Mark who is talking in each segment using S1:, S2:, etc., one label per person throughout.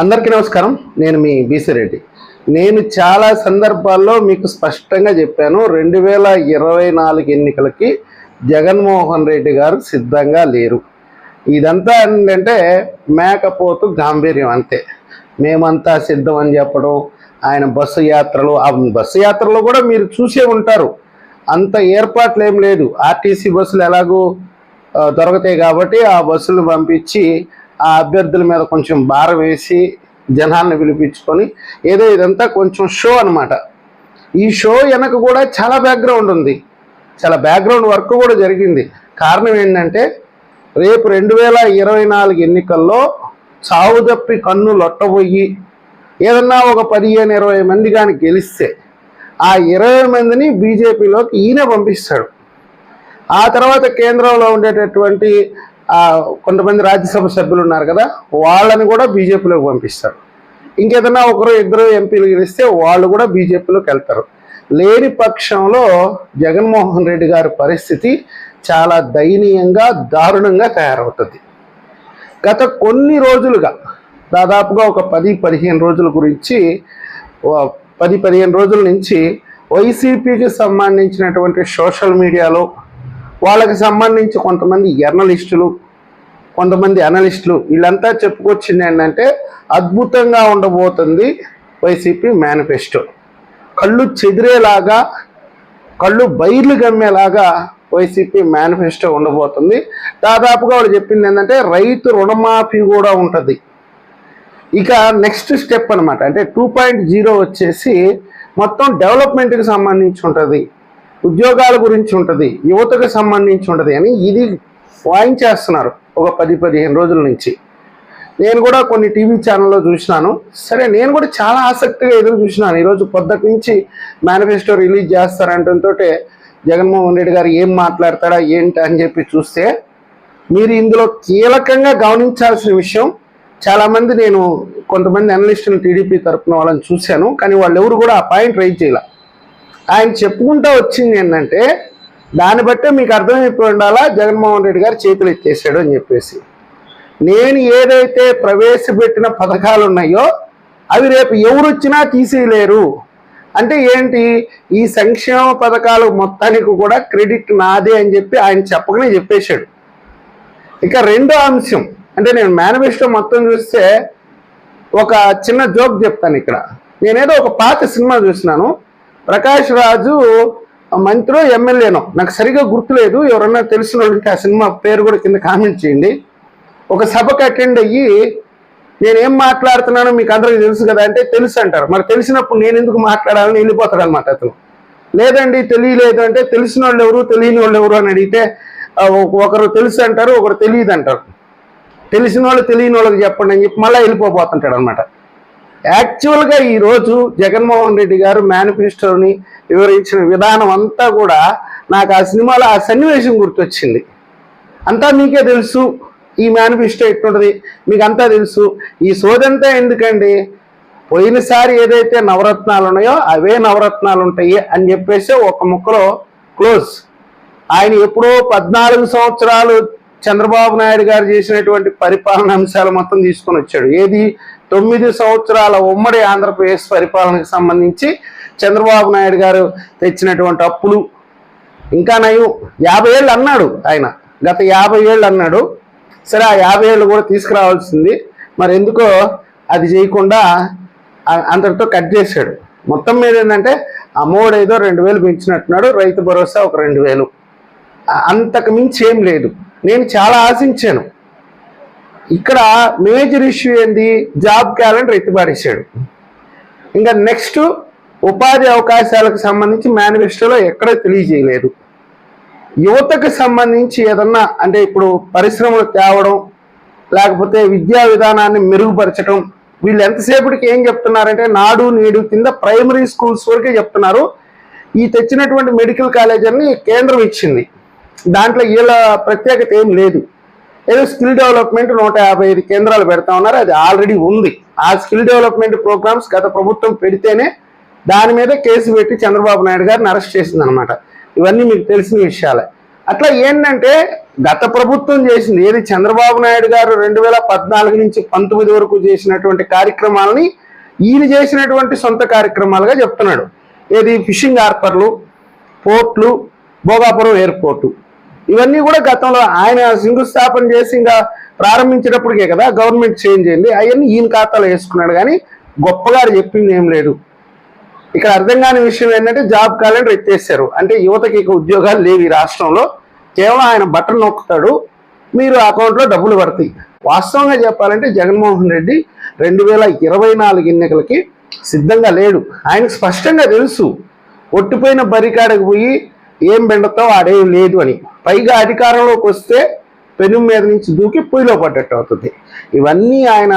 S1: అందరికీ నమస్కారం. నేను మీ బీసీ రెడ్డి. నేను చాలా సందర్భాల్లో మీకు స్పష్టంగా చెప్పాను రెండు వేల ఇరవై నాలుగు ఎన్నికలకి జగన్మోహన్ రెడ్డి గారు సిద్ధంగా లేరు. ఇదంతా ఏంటంటే మేకపోతు గాంభీర్యం అంతే. మేమంతా సిద్ధం అని చెప్పడం ఆయన బస్సు యాత్రలు ఆ బస్సు యాత్రలో కూడా మీరు చూసే ఉంటారు. అంత ఏర్పాట్లు ఏం లేదు. ఆర్టీసీ బస్సులు ఎలాగో దొరకతాయి కాబట్టి ఆ బస్సులు పంపించి ఆ అభ్యర్థుల మీద కొంచెం బార వేసి జనాన్ని పిలిపించుకొని ఏదో ఇదంతా కొంచెం షో అన్నమాట. ఈ షో వెనక కూడా చాలా బ్యాక్గ్రౌండ్ ఉంది. చాలా బ్యాక్గ్రౌండ్ వర్క్ కూడా జరిగింది. కారణం ఏంటంటే రేపు రెండు వేల ఇరవై నాలుగు ఎన్నికల్లో చావు తప్పి కన్ను లొట్టబోయి ఏదన్నా ఒక పదిహేను ఇరవై మంది కానీ గెలిస్తే ఆ ఇరవై మందిని బీజేపీలోకి ఈయన పంపిస్తాడు. ఆ తర్వాత కేంద్రంలో ఉండేటటువంటి కొంతమంది రాజ్యసభ సభ్యులు ఉన్నారు కదా వాళ్ళని కూడా బీజేపీలోకి పంపిస్తారు. ఇంకేదన్నా ఒకరు ఇద్దరు ఎంపీలు గెలిస్తే వాళ్ళు కూడా బీజేపీలోకి వెళ్తారు. లేని పక్షంలో జగన్మోహన్ రెడ్డి గారి పరిస్థితి చాలా దయనీయంగా దారుణంగా తయారవుతుంది. గత కొన్ని రోజులుగా దాదాపుగా ఒక పది పదిహేను రోజుల గురించి పది పదిహేను రోజుల నుంచి వైసీపీకి సంబంధించినటువంటి సోషల్ మీడియాలో వాళ్ళకి సంబంధించి కొంతమంది జర్నలిస్టులు కొంతమంది అనలిస్టులు వీళ్ళంతా చెప్పుకొచ్చింది ఏంటంటే అద్భుతంగా ఉండబోతుంది వైసీపీ మేనిఫెస్టో కళ్ళు చెదిరేలాగా కళ్ళు బయర్లు గమ్మేలాగా వైసీపీ మేనిఫెస్టో ఉండబోతుంది. దాదాపుగా వాళ్ళు చెప్పింది ఏంటంటే రైతు రుణమాఫీ కూడా ఉంటుంది. ఇక నెక్స్ట్ స్టెప్ అనమాట అంటే టూ పాయింట్ జీరో వచ్చేసి మొత్తం డెవలప్మెంట్కి సంబంధించి ఉంటుంది. ఉద్యోగాల గురించి ఉంటుంది. యువతకు సంబంధించి ఉంటుంది. అని ఇది వాయించేస్తున్నారు ఒక పది పదిహేను రోజుల నుంచి. నేను కూడా కొన్ని టీవీ ఛానల్లో చూసినాను. సరే నేను కూడా చాలా ఆసక్తిగా ఎదురు చూసినాను. ఈరోజు పొద్దుటి నుంచి మేనిఫెస్టో రిలీజ్ చేస్తారంటంతో జగన్మోహన్ రెడ్డి గారు ఏం మాట్లాడతాడా ఏంటి అని చెప్పి చూస్తే మీరు ఇందులో కీలకంగా గమనించాల్సిన విషయం చాలామంది నేను కొంతమంది అనలిస్టులు టీడీపీ తరపున వాళ్ళని చూశాను కానీ వాళ్ళు ఎవరు కూడా ఆ పాయింట్ రైజ్ చేయాల. ఆయన చెప్పుకుంటూ వచ్చింది ఏంటంటే దాన్ని బట్టే మీకు అర్థమైపోయి ఉండాలా? జగన్మోహన్ రెడ్డి గారు చేతులు ఎత్తేసాడు అని చెప్పేసి. నేను ఏదైతే ప్రవేశపెట్టిన పథకాలు ఉన్నాయో అవి రేపు ఎవరు వచ్చినా తీసేయలేరు. అంటే ఏంటి? ఈ సంక్షేమ పథకాలు మొత్తానికి కూడా క్రెడిట్ నాదే అని చెప్పి ఆయన చెప్పకనే చెప్పేశాడు. ఇక రెండో అంశం అంటే నేను మేనిఫెస్టో మొత్తం చూస్తే ఒక చిన్న జోక్ చెప్తాను ఇక్కడ. నేనేదో ఒక పాత సినిమా చూసినాను. ప్రకాష్ రాజు మంత్రో ఎమ్మెల్యేనో. నాకు సరిగా గుర్తులేదు. ఎవరన్నా తెలిసిన వాళ్ళకి ఆ సినిమా పేరు కూడా కింద కామెంట్ చేయండి. ఒక సభకు అటెండ్ అయ్యి నేనేం మాట్లాడుతున్నానో మీకు అందరికీ తెలుసు కదా అంటే తెలుసు అంటారు. మరి తెలిసినప్పుడు నేను ఎందుకు మాట్లాడాలని వెళ్ళిపోతాడు అనమాట అతను. లేదండి తెలియలేదు అంటే తెలిసిన వాళ్ళు ఎవరు తెలియని వాళ్ళు ఎవరు అని అడిగితే ఒకరు తెలుసు అంటారు ఒకరు తెలియదు అంటారు. తెలిసిన వాళ్ళు తెలియని వాళ్ళకి చెప్పండి అని చెప్పి మళ్ళీ వెళ్ళిపోబోతుంటాడు అనమాట యాక్చువల్గా ఈరోజు జగన్మోహన్ రెడ్డి గారు మేనిఫెస్టోని వివరించిన విధానం అంతా కూడా నాకు ఆ సినిమాలో ఆ సన్నివేశం గుర్తొచ్చింది. అంతా మీకే తెలుసు. ఈ మేనిఫెస్టో ఎట్లుంటుంది? మీకు అంతా తెలుసు. ఈ సోదంతా ఎందుకండి? పోయినసారి ఏదైతే నవరత్నాలు ఉన్నాయో అవే నవరత్నాలు ఉంటాయి అని చెప్పేసి ఒక ముక్కలో క్లోజ్. ఆయన ఎప్పుడో పద్నాలుగు సంవత్సరాలు చంద్రబాబు నాయుడు గారు చేసినటువంటి పరిపాలన అంశాలు మొత్తం తీసుకొని వచ్చాడు ఏది? తొమ్మిది సంవత్సరాల ఉమ్మడి ఆంధ్రప్రదేశ్ పరిపాలనకు సంబంధించి చంద్రబాబు నాయుడు గారు తెచ్చినటువంటి అప్పులు. ఇంకా నయం యాభై ఏళ్ళు అన్నాడు ఆయన. గత యాభై ఏళ్ళు అన్నాడు. సరే ఆ యాభై ఏళ్ళు కూడా తీసుకురావాల్సింది. మరి ఎందుకో అది చేయకుండా అందరితో అంతటితో కట్ చేశాడు. మొత్తం మీద ఏంటంటే అమ్మఒడు ఏదో రెండు వేలు పెంచినట్టున్నాడు రైతు భరోసా ఒక రెండు వేలు. అంతకు మించి ఏం లేదు. నేను చాలా ఆశించాను. ఇక్కడ మేజర్ ఇష్యూ ఏంది? జాబ్ క్యాలెండర్ ఎత్తిపాడేశాడు ఇంకా నెక్స్ట్ ఉపాధి అవకాశాలకు సంబంధించి మేనిఫెస్టోలో ఎక్కడ తెలియజేయలేదు. యువతకు సంబంధించి ఏదన్నా అంటే ఇప్పుడు పరిశ్రమలు తేవడం లేకపోతే విద్యా విధానాన్ని మెరుగుపరచడం వీళ్ళు ఎంతసేపటికి ఏం చెప్తున్నారంటే నాడు నేడు కింద ప్రైమరీ స్కూల్స్ వరకే చెప్తున్నారు. ఈ తెచ్చినటువంటి మెడికల్ కాలేజ్ అని కేంద్రం ఇచ్చింది. దాంట్లో వీళ్ళ ప్రత్యేకత ఏం లేదు. ఏదో స్కిల్ డెవలప్మెంట్ నూట యాభై ఐదు కేంద్రాలు పెడతా ఉన్నారు. అది ఆల్రెడీ ఉంది. ఆ స్కిల్ డెవలప్మెంట్ ప్రోగ్రామ్స్ గత ప్రభుత్వం పెడితేనే దాని మీద కేసు పెట్టి చంద్రబాబు నాయుడు గారిని అరెస్ట్ చేసింది అనమాట ఇవన్నీ మీకు తెలిసిన విషయాలే. అట్లా ఏంటంటే గత ప్రభుత్వం చేసింది ఏది చంద్రబాబు నాయుడు గారు రెండు వేల పద్నాలుగు నుంచి పంతొమ్మిది వరకు చేసినటువంటి కార్యక్రమాలని ఈయన చేసినటువంటి సొంత కార్యక్రమాలుగా చెప్తున్నాడు. ఏది ఫిషింగ్ హార్పర్లు పోర్ట్లు భోగాపురం ఎయిర్పోర్టు. ఇవన్నీ కూడా గతంలో ఆయన శంకుస్థాపన చేసి ఇంకా ప్రారంభించేటప్పటికే కదా గవర్నమెంట్ చేంజ్ అయింది. అవన్నీ ఈయన ఖాతాలో వేసుకున్నాడు కానీ గొప్పగా చెప్పింది ఏం లేదు. ఇక్కడ అర్థం కాని విషయం ఏంటంటే జాబ్ క్యాలెండర్ ఎత్తేసారు. అంటే యువతకి ఇక ఉద్యోగాలు లేవు ఈ రాష్ట్రంలో. కేవలం ఆయన బటన్ నొక్కుతాడు. మీరు అకౌంట్లో డబ్బులు పడతాయి. వాస్తవంగా చెప్పాలంటే జగన్మోహన్ రెడ్డి రెండు వేల ఇరవై నాలుగు ఎన్నికలకి సిద్ధంగా లేడు. ఆయనకు స్పష్టంగా తెలుసు. ఒట్టిపోయిన బరికాడకు పోయి ఏం బెండతావు ఆడేం లేదు అని. పైగా అధికారంలోకి వస్తే పెను మీద నుంచి దూకి పొయ్యిలో పడ్డట్టు అవుతుంది. ఇవన్నీ ఆయన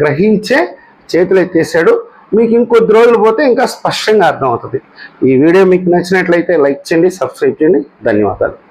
S1: గ్రహించే చేతులు ఎత్తేసాడు మీకు ఇంకొద్ది రోజులు పోతే ఇంకా స్పష్టంగా అర్థమవుతుంది. ఈ వీడియో మీకు నచ్చినట్లయితే లైక్ చేయండి సబ్స్క్రైబ్ చేయండి. ధన్యవాదాలు.